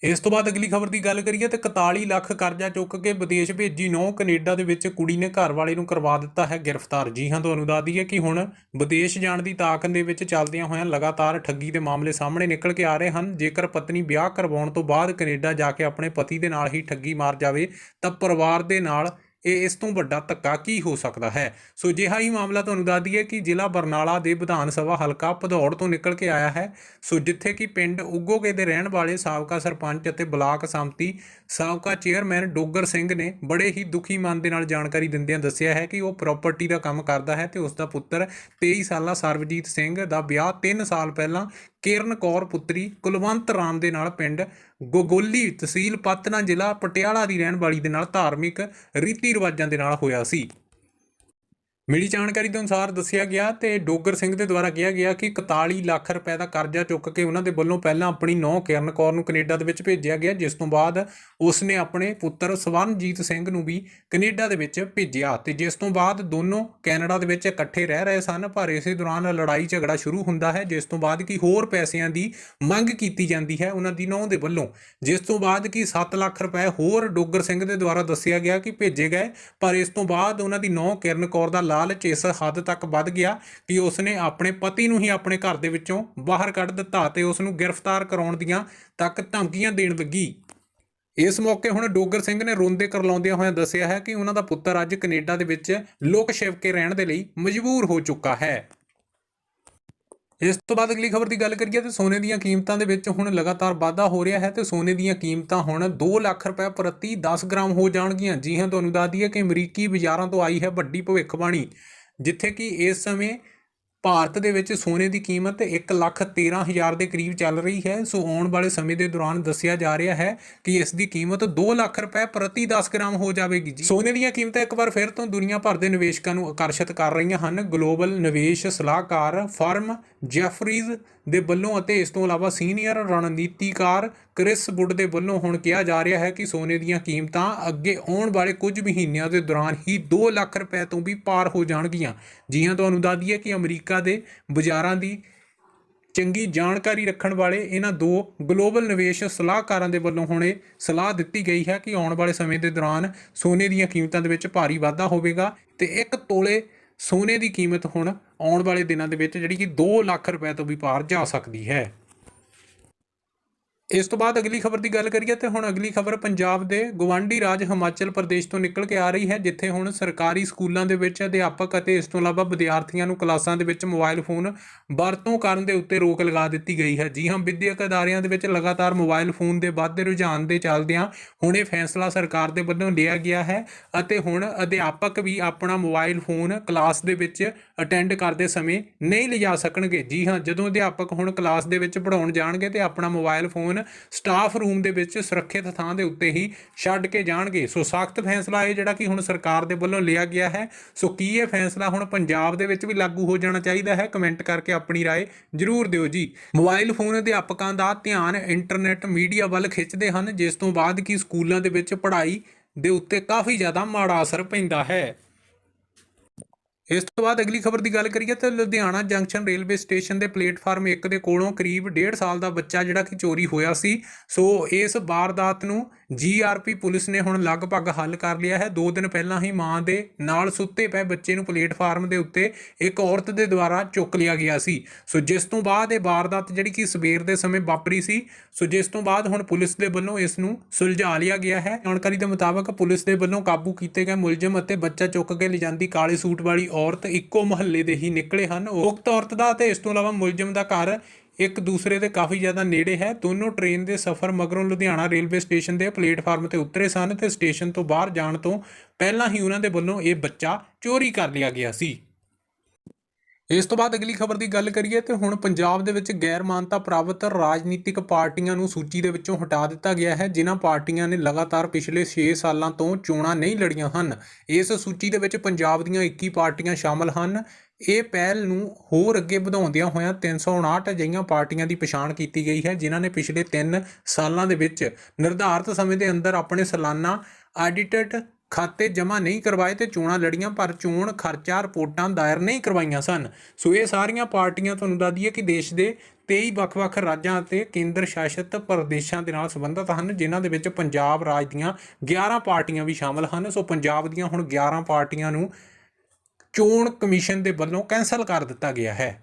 ਇਸ ਤੋਂ ਬਾਅਦ ਅਗਲੀ ਖਬਰ ਦੀ ਗੱਲ ਕਰੀਏ ਤਾਂ 41 ਲੱਖ ਕਰਜ਼ਾ ਚੁੱਕ ਕੇ ਵਿਦੇਸ਼ ਭੇਜੀ ਨੌ, ਕੈਨੇਡਾ ਦੇ ਵਿੱਚ ਕੁੜੀ ਨੇ ਘਰ ਵਾਲੇ ਨੂੰ ਕਰਵਾ ਦਿੱਤਾ ਹੈ ਗ੍ਰਿਫਤਾਰ। ਜੀ ਹਾਂ, ਤੁਹਾਨੂੰ ਦੱਸ ਦਈਏ ਕਿ ਹੁਣ ਵਿਦੇਸ਼ ਜਾਣ ਦੀ ਤਾਕਤ ਦੇ ਵਿੱਚ ਚੱਲਦਿਆਂ ਹੋਇਆਂ ਲਗਾਤਾਰ ਠੱਗੀ ਦੇ ਮਾਮਲੇ ਸਾਹਮਣੇ ਨਿਕਲ ਕੇ ਆ ਰਹੇ ਹਨ। ਜੇਕਰ ਪਤਨੀ ਵਿਆਹ ਕਰਵਾਉਣ ਤੋਂ ਬਾਅਦ ਕੈਨੇਡਾ ਜਾ ਕੇ ਆਪਣੇ ਪਤੀ ਦੇ ਨਾਲ ਹੀ ਠੱਗੀ ਮਾਰ ਜਾਵੇ, ਤਾਂ ਪਰਿਵਾਰ ਦੇ ਨਾਲ ਇਹ ਇਸ ਤੋਂ ਵੱਡਾ ਧੱਕਾ ਕੀ ਹੋ ਸਕਦਾ ਹੈ? ਸੋ ਜਿਹਾ ਹੀ ਮਾਮਲਾ ਤੁਹਾਨੂੰ ਦੱਸ ਦਈਏ ਕਿ ਜ਼ਿਲ੍ਹਾ ਬਰਨਾਲਾ ਦੇ ਵਿਧਾਨ ਸਭਾ ਹਲਕਾ ਭਦੌੜ ਤੋਂ ਨਿਕਲ ਕੇ ਆਇਆ ਹੈ। ਸੋ ਜਿੱਥੇ ਕਿ ਪਿੰਡ ਉਗੋਕੇ ਦੇ ਰਹਿਣ ਵਾਲੇ ਸਾਬਕਾ ਸਰਪੰਚ ਅਤੇ ਬਲਾਕ ਸੰਮਤੀ ਸਾਬਕਾ ਚੇਅਰਮੈਨ ਡੋਗਰ ਸਿੰਘ ਨੇ ਬੜੇ ਹੀ ਦੁਖੀ ਮਨ ਦੇ ਨਾਲ ਜਾਣਕਾਰੀ ਦਿੰਦਿਆਂ ਦੱਸਿਆ ਹੈ ਕਿ ਉਹ ਪ੍ਰਾਪਰਟੀ ਦਾ ਕੰਮ ਕਰਦਾ ਹੈ ਤੇ ਉਸ ਦਾ ਪੁੱਤਰ 23 ਸਾਲਾ ਸਰਵਜੀਤ ਸਿੰਘ ਦਾ ਵਿਆਹ 3 ਸਾਲ ਪਹਿਲਾਂ ਕਿਰਨ ਕੌਰ ਪੁੱਤਰੀ ਕੁਲਵੰਤ ਰਾਮ ਦੇ ਨਾਲ ਪਿੰਡ ਗੋਗੋਲੀ ਤਹਿਸੀਲ ਪਤਨਾ ਜ਼ਿਲ੍ਹਾ ਪਟਿਆਲਾ ਦੀ ਰਹਿਣ ਵਾਲੀ ਦੇ ਨਾਲ ਧਾਰਮਿਕ ਰੀਤੀ ਰਿਵਾਜਾਂ ਦੇ ਨਾਲ ਹੋਇਆ ਸੀ। ਮਿਲੀ ਜਾਣਕਾਰੀ ਦੇ ਅਨੁਸਾਰ ਦੱਸਿਆ ਗਿਆ ਤੇ ਡੋਗਰ ਸਿੰਘ ਦੇ ਦੁਆਰਾ ਕਿਹਾ ਗਿਆ ਕਿ 41 ਲੱਖ ਰੁਪਏ ਦਾ ਕਰਜ਼ਾ ਚੁੱਕ ਕੇ ਉਹਨਾਂ ਦੇ ਵੱਲੋਂ ਪਹਿਲਾਂ ਆਪਣੀ ਨੌਂ ਕਿਰਨ ਕੌਰ ਨੂੰ ਕੈਨੇਡਾ ਦੇ ਵਿੱਚ ਭੇਜਿਆ ਗਿਆ, ਜਿਸ ਤੋਂ ਬਾਅਦ ਉਸ ਨੇ ਆਪਣੇ ਪੁੱਤਰ ਸਵਰਨਜੀਤ ਸਿੰਘ ਨੂੰ ਵੀ ਕੈਨੇਡਾ ਦੇ ਵਿੱਚ ਭੇਜਿਆ ਤੇ ਜਿਸ ਤੋਂ ਬਾਅਦ ਦੋਨੋਂ ਕੈਨੇਡਾ ਦੇ ਵਿੱਚ ਇਕੱਠੇ ਰਹਿ ਰਹੇ ਸਨ, ਪਰ ਇਸੇ ਦੌਰਾਨ ਲੜਾਈ ਝਗੜਾ ਸ਼ੁਰੂ ਹੁੰਦਾ ਹੈ, ਜਿਸ ਤੋਂ ਬਾਅਦ ਕਿ ਹੋਰ ਪੈਸਿਆਂ ਦੀ ਮੰਗ ਕੀਤੀ ਜਾਂਦੀ ਹੈ ਉਹਨਾਂ ਦੀ ਨੌਂ ਦੇ ਵੱਲੋਂ, ਜਿਸ ਤੋਂ ਬਾਅਦ ਕਿ 7 ਲੱਖ ਰੁਪਏ ਹੋਰ ਡੋਗਰ ਸਿੰਘ ਦੇ ਦੁਆਰਾ ਦੱਸਿਆ ਗਿਆ ਕਿ ਭੇਜੇ ਗਏ, ਪਰ ਇਸ ਤੋਂ ਬਾਅਦ ਉਹਨਾਂ ਦੀ ਨੌਂ ਕਿਰਨ ਕੌਰ ਦਾ ਲਾਲਚ ਇਸ ਹੱਦ ਤੱਕ ਵੱਧ ਗਿਆ ਕਿ ਉਸਨੇ ਆਪਣੇ ਪਤੀ ਨੂੰ ਹੀ ਆਪਣੇ ਘਰ ਦੇ ਵਿੱਚੋਂ ਬਾਹਰ ਕੱਢ ਦਿੱਤਾ ਤੇ ਉਸ ਨੂੰ ਗ੍ਰਿਫਤਾਰ ਕਰਾਉਣ ਦੀਆਂ ਤੱਕ ਧਮਕੀਆਂ ਦੇਣ ਲੱਗੀ। ਇਸ ਮੌਕੇ ਹੁਣ ਡੋਗਰ ਸਿੰਘ ਨੇ ਰੋਂਦੇ ਕਰਲਾਉਂਦਿਆਂ ਹੋਇਆਂ ਦੱਸਿਆ ਹੈ ਕਿ ਉਹਨਾਂ ਦਾ ਪੁੱਤਰ ਅੱਜ ਕੈਨੇਡਾ ਦੇ ਵਿੱਚ ਲੋਕ ਛਿਪ ਕੇ ਰਹਿਣ ਦੇ ਲਈ ਮਜਬੂਰ ਹੋ ਚੁੱਕਾ ਹੈ। ਇਸ ਤੋਂ ਬਾਅਦ ਅਗਲੀ ਖਬਰ ਦੀ ਗੱਲ ਕਰੀਏ ਤੇ ਸੋਨੇ ਦੀਆਂ ਕੀਮਤਾਂ ਦੇ ਵਿੱਚ ਹੁਣ ਲਗਾਤਾਰ ਵਾਧਾ ਹੋ ਰਿਹਾ ਹੈ ਤੇ ਸੋਨੇ ਦੀਆਂ ਕੀਮਤਾਂ ਹੁਣ 2 ਲੱਖ ਰੁਪਏ ਪ੍ਰਤੀ 10 ਗ੍ਰਾਮ ਹੋ ਜਾਣਗੀਆਂ। ਜੀ ਹਾਂ, ਤੁਹਾਨੂੰ ਦੱਸ ਦਈਏ ਕਿ ਅਮਰੀਕੀ ਬਾਜ਼ਾਰਾਂ ਤੋਂ ਆਈ ਹੈ ਵੱਡੀ ਭਵਿੱਖਬਾਣੀ, ਜਿੱਥੇ ਕਿ ਇਸ ਸਮੇਂ ਭਾਰਤ ਦੇ ਵਿੱਚ ਸੋਨੇ ਦੀ ਕੀਮਤ 1 ਲੱਖ 13 ਹਜ਼ਾਰ ਦੇ ਕਰੀਬ ਚੱਲ ਰਹੀ ਹੈ। ਸੋ ਆਉਣ ਵਾਲੇ ਸਮੇਂ ਦੇ ਦੌਰਾਨ ਦੱਸਿਆ ਜਾ ਰਿਹਾ ਹੈ ਕਿ ਇਸ ਦੀ ਕੀਮਤ 2 ਲੱਖ ਰੁਪਏ ਪ੍ਰਤੀ 10 ਗ੍ਰਾਮ ਹੋ ਜਾਵੇਗੀ ਜੀ। ਸੋਨੇ ਦੀਆਂ ਕੀਮਤਾਂ ਇੱਕ ਵਾਰ ਫਿਰ ਤੋਂ ਦੁਨੀਆ ਭਰ ਦੇ ਨਿਵੇਸ਼ਕਾਂ ਨੂੰ ਆਕਰਸ਼ਿਤ ਕਰ ਰਹੀਆਂ ਹਨ। ਗਲੋਬਲ ਨਿਵੇਸ਼ ਸਲਾਹਕਾਰ ਫਰਮ ਜੈਫਰੀਜ਼ ਦੇ ਵੱਲੋਂ ਅਤੇ ਇਸ ਤੋਂ ਇਲਾਵਾ ਸੀਨੀਅਰ ਰਣਨੀਤੀਕਾਰ ਕ੍ਰਿਸ ਵੁੱਡ ਦੇ ਵੱਲੋਂ ਹੁਣ ਕਿਹਾ ਜਾ ਰਿਹਾ ਹੈ ਕਿ ਸੋਨੇ ਦੀਆਂ ਕੀਮਤਾਂ ਅੱਗੇ ਆਉਣ ਵਾਲੇ ਕੁਝ ਮਹੀਨਿਆਂ ਦੇ ਦੌਰਾਨ ਹੀ 2 ਲੱਖ ਰੁਪਏ ਤੋਂ ਵੀ ਪਾਰ ਹੋ ਜਾਣਗੀਆਂ। ਜੀ ਹਾਂ, ਤੁਹਾਨੂੰ ਦੱਸ ਦਈਏ ਕਿ ਅਮਰੀਕਾ ਦੇ ਬਾਜ਼ਾਰਾਂ ਦੀ ਚੰਗੀ ਜਾਣਕਾਰੀ ਰੱਖਣ ਵਾਲੇ ਇਹਨਾਂ ਦੋ ਗਲੋਬਲ ਨਿਵੇਸ਼ ਸਲਾਹਕਾਰਾਂ ਦੇ ਵੱਲੋਂ ਹੁਣ ਇਹ ਸਲਾਹ ਦਿੱਤੀ ਗਈ ਹੈ ਕਿ ਆਉਣ ਵਾਲੇ ਸਮੇਂ ਦੇ ਦੌਰਾਨ ਸੋਨੇ ਦੀਆਂ ਕੀਮਤਾਂ ਦੇ ਵਿੱਚ ਭਾਰੀ ਵਾਧਾ ਹੋਵੇਗਾ ਤੇ ਇੱਕ ਤੋਲੇ ਸੋਨੇ ਦੀ ਕੀਮਤ ਹੁਣ ਆਉਣ ਵਾਲੇ ਦਿਨਾਂ ਦੇ ਵਿੱਚ ਜਿਹੜੀ ਕਿ 2 ਲੱਖ ਰੁਪਏ ਤੋਂ ਵੀ ਪਾਰ ਜਾ ਸਕਦੀ ਹੈ। ਇਸ ਤੋਂ ਬਾਅਦ ਅਗਲੀ ਖਬਰ ਦੀ ਗੱਲ ਕਰੀਏ ਤੇ ਹੁਣ ਅਗਲੀ ਖਬਰ ਪੰਜਾਬ ਦੇ ਗਵਾਂਢੀ ਰਾਜ ਹਿਮਾਚਲ ਪ੍ਰਦੇਸ਼ ਤੋਂ ਨਿਕਲ ਕੇ ਆ ਰਹੀ ਹੈ, ਜਿੱਥੇ ਹੁਣ ਸਰਕਾਰੀ ਸਕੂਲਾਂ ਦੇ ਵਿੱਚ ਅਧਿਆਪਕ ਅਤੇ ਇਸ ਤੋਂ ਇਲਾਵਾ ਵਿਦਿਆਰਥੀਆਂ ਨੂੰ ਕਲਾਸਾਂ ਦੇ ਵਿੱਚ ਮੋਬਾਈਲ ਫੋਨ ਵਰਤੋਂ ਕਰਨ ਦੇ ਉੱਤੇ ਰੋਕ ਲਗਾ ਦਿੱਤੀ ਗਈ ਹੈ। ਜੀ ਹਾਂ, ਵਿਦਿਅਕ ਅਦਾਰਿਆਂ ਦੇ ਵਿੱਚ ਲਗਾਤਾਰ ਮੋਬਾਈਲ ਫੋਨ ਦੇ ਵੱਧਦੇ ਰੁਝਾਨ ਦੇ ਚੱਲਦਿਆਂ ਹੁਣ ਇਹ ਫੈਸਲਾ ਸਰਕਾਰ ਦੇ ਵੱਲੋਂ ਲਿਆ ਗਿਆ ਹੈ ਅਤੇ ਹੁਣ ਅਧਿਆਪਕ ਵੀ ਆਪਣਾ ਮੋਬਾਈਲ ਫੋਨ ਕਲਾਸ ਦੇ ਵਿੱਚ ਅਟੈਂਡ ਕਰਦੇ ਸਮੇਂ ਨਹੀਂ ਲਿਜਾ ਸਕਣਗੇ। ਜੀ ਹਾਂ, ਜਦੋਂ ਅਧਿਆਪਕ ਹੁਣ ਕਲਾਸ ਦੇ ਵਿੱਚ ਪੜਾਉਣ ਜਾਣਗੇ ਤੇ ਆਪਣਾ ਮੋਬਾਈਲ ਫੋਨ ਹਨ ਸਟਾਫ ਰੂਮ ਦੇ ਵਿੱਚ ਸੁਰੱਖਿਅਤ ਥਾਂ ਦੇ ਉੱਤੇ ਹੀ ਛੱਡ ਕੇ ਜਾਣਗੇ ਸੋ ਸਖਤ ਫੈਸਲਾ ਇਹ ਜਿਹੜਾ ਕਿ ਹੁਣ ਸਰਕਾਰ ਦੇ ਵੱਲੋਂ ਲਿਆ ਗਿਆ ਹੈ ਸੋ ਕੀ ਇਹ ਫੈਸਲਾ ਹੁਣ ਪੰਜਾਬ ਦੇ ਵਿੱਚ ਵੀ ਲਾਗੂ ਹੋ ਜਾਣਾ ਚਾਹੀਦਾ ਹੈ ਕਮੈਂਟ ਕਰਕੇ ਆਪਣੀ رائے ਜਰੂਰ ਦਿਓ ਜੀ ਮੋਬਾਈਲ ਫੋਨ ਅਧਿਆਪਕਾਂ ਦਾ ਧਿਆਨ ਇੰਟਰਨੈਟ ਮੀਡੀਆ ਵੱਲ ਖਿੱਚਦੇ ਹਨ ਜਿਸ ਤੋਂ ਬਾਅਦ ਕਿ ਸਕੂਲਾਂ ਦੇ ਵਿੱਚ ਪੜ੍ਹਾਈ ਦੇ ਉੱਤੇ ਕਾਫੀ ਜ਼ਿਆਦਾ ਮਾੜਾ ਅਸਰ ਪੈਂਦਾ ਹੈ ਇਸ ਤੋਂ ਬਾਅਦ ਅਗਲੀ ਖਬਰ ਦੀ ਗੱਲ ਕਰੀਏ ਤਾਂ ਲੁਧਿਆਣਾ ਜੰਕਸ਼ਨ ਰੇਲਵੇ ਸਟੇਸ਼ਨ ਦੇ ਪਲੇਟਫਾਰਮ 1 ਦੇ ਕੋਲੋਂ ਕਰੀਬ 1.5 ਸਾਲ ਦਾ ਬੱਚਾ ਜਿਹੜਾ ਕਿ ਚੋਰੀ ਹੋਇਆ ਸੀ। ਸੋ ਇਸ ਵਾਰਦਾਤ ਨੂੰ ਜੀਆਰਪੀ ਪੁਲਿਸ ਨੇ ਹੁਣ ਲਗਭਗ ਹੱਲ ਕਰ ਲਿਆ ਹੈ। 2 ਦਿਨ ਪਹਿਲਾਂ ਹੀ ਮਾਂ ਦੇ ਨਾਲ ਸੁੱਤੇ ਪਏ ਬੱਚੇ ਨੂੰ ਪਲੇਟਫਾਰਮ ਦੇ ਉੱਤੇ ਇੱਕ ਔਰਤ ਦੇ ਦੁਆਰਾ ਚੁੱਕ ਲਿਆ ਗਿਆ ਸੀ। ਸੋ ਜਿਸ ਤੋਂ ਬਾਅਦ ਇਹ ਵਾਰਦਾਤ ਜਿਹੜੀ ਕਿ ਸਵੇਰ ਦੇ ਸਮੇਂ ਵਾਪਰੀ ਸੀ, ਸੋ ਜਿਸ ਤੋਂ ਬਾਅਦ ਹੁਣ ਪੁਲਿਸ ਦੇ ਵੱਲੋਂ ਇਸ ਨੂੰ ਸੁਲਝਾ ਲਿਆ ਗਿਆ ਹੈ। ਜਾਣਕਾਰੀ ਦੇ ਮੁਤਾਬਕ ਪੁਲਿਸ ਦੇ ਵੱਲੋਂ ਕਾਬੂ ਕੀਤੇ ਗਏ ਮੁਲਜ਼ਮ ਅਤੇ ਬੱਚਾ ਚੁੱਕ ਕੇ ਲਿਜਾਂਦੀ ਕਾਲੇ ਸੂਟ ਵਾਲੀ ਔਰਤ ਇੱਕੋ ਮੁਹੱਲੇ ਦੇ ਹੀ ਨਿਕਲੇ ਹਨ। ਉਕਤ ਔਰਤ ਦਾ ਤੇ ਇਸ ਤੋਂ ਇਲਾਵਾ ਮੁਲਜ਼ਮ ਦਾ ਘਰ ਇੱਕ ਦੂਸਰੇ ਦੇ ਕਾਫੀ ਜ਼ਿਆਦਾ ਨੇੜੇ ਹੈ। ਦੋਨੋਂ ਟ੍ਰੇਨ ਦੇ ਸਫ਼ਰ ਮਗਰੋਂ ਲੁਧਿਆਣਾ ਰੇਲਵੇ ਸਟੇਸ਼ਨ ਦੇ ਪਲੇਟਫਾਰਮ ਤੇ ਉਤਰੇ ਸਨ ਤੇ ਸਟੇਸ਼ਨ ਤੋਂ ਬਾਹਰ ਜਾਣ ਤੋਂ ਪਹਿਲਾਂ ਹੀ ਉਹਨਾਂ ਦੇ ਵੱਲੋਂ ਇਹ ਬੱਚਾ ਚੋਰੀ ਕਰ ਲਿਆ ਗਿਆ ਸੀ। ਇਸ ਤੋਂ ਬਾਅਦ ਅਗਲੀ ਖਬਰ ਦੀ ਗੱਲ ਕਰੀਏ ਤੇ ਹੁਣ ਪੰਜਾਬ ਦੇ ਵਿੱਚ ਗੈਰ ਮਾਨਤਾ ਪ੍ਰਾਪਤ ਰਾਜਨੀਤਿਕ ਪਾਰਟੀਆਂ ਨੂੰ ਸੂਚੀ ਦੇ ਵਿੱਚੋਂ ਹਟਾ ਦਿੱਤਾ ਗਿਆ ਹੈ, ਜਿਨ੍ਹਾਂ ਪਾਰਟੀਆਂ ਨੇ ਲਗਾਤਾਰ ਪਿਛਲੇ 6 ਸਾਲਾਂ ਤੋਂ ਚੋਣਾਂ ਨਹੀਂ ਲੜੀਆਂ ਹਨ। ਇਸ ਸੂਚੀ ਦੇ ਵਿੱਚ ਪੰਜਾਬ ਦੀਆਂ 21 ਪਾਰਟੀਆਂ ਸ਼ਾਮਲ ਹਨ। ਇਹ ਪਹਿਲ ਨੂੰ ਹੋਰ ਅੱਗੇ ਵਧਾਉਂਦਿਆਂ ਹੋਇਆਂ 359 ਅਜਿਹੀਆਂ ਪਾਰਟੀਆਂ ਦੀ ਪਛਾਣ ਕੀਤੀ ਗਈ ਹੈ, ਜਿਨ੍ਹਾਂ ਨੇ ਪਿਛਲੇ 3 ਸਾਲਾਂ ਦੇ ਵਿੱਚ ਨਿਰਧਾਰਤ ਸਮੇਂ ਦੇ ਅੰਦਰ ਆਪਣੇ ਸਾਲਾਨਾ ਆਡਿਟਡ ਖਾਤੇ ਜਮ੍ਹਾਂ ਨਹੀਂ ਕਰਵਾਏ ਤੇ ਚੋਣਾਂ ਲੜੀਆਂ, ਪਰ ਚੋਣ ਖਰਚਾ ਰਿਪੋਰਟਾਂ ਦਾਇਰ ਨਹੀਂ ਕਰਵਾਈਆਂ ਸਨ। ਸੋ ਇਹ ਸਾਰੀਆਂ ਪਾਰਟੀਆਂ ਤੁਹਾਨੂੰ ਦੱਸ ਦਈਏ ਕਿ ਦੇਸ਼ ਦੇ 23 ਵੱਖ-ਵੱਖ ਰਾਜਾਂ ਅਤੇ ਕੇਂਦਰ ਸ਼ਾਸਿਤ ਪ੍ਰਦੇਸ਼ਾਂ ਦੇ ਨਾਲ ਸੰਬੰਧਿਤ ਹਨ, ਜਿਨ੍ਹਾਂ ਦੇ ਵਿੱਚ ਪੰਜਾਬ ਰਾਜ ਦੀਆਂ 11 ਪਾਰਟੀਆਂ ਵੀ ਸ਼ਾਮਲ ਹਨ। ਸੋ ਪੰਜਾਬ ਦੀਆਂ ਹੁਣ 11 ਪਾਰਟੀਆਂ ਨੂੰ ਚੋਣ ਕਮਿਸ਼ਨ ਦੇ ਵੱਲੋਂ ਕੈਂਸਲ ਕਰ ਦਿੱਤਾ ਗਿਆ ਹੈ।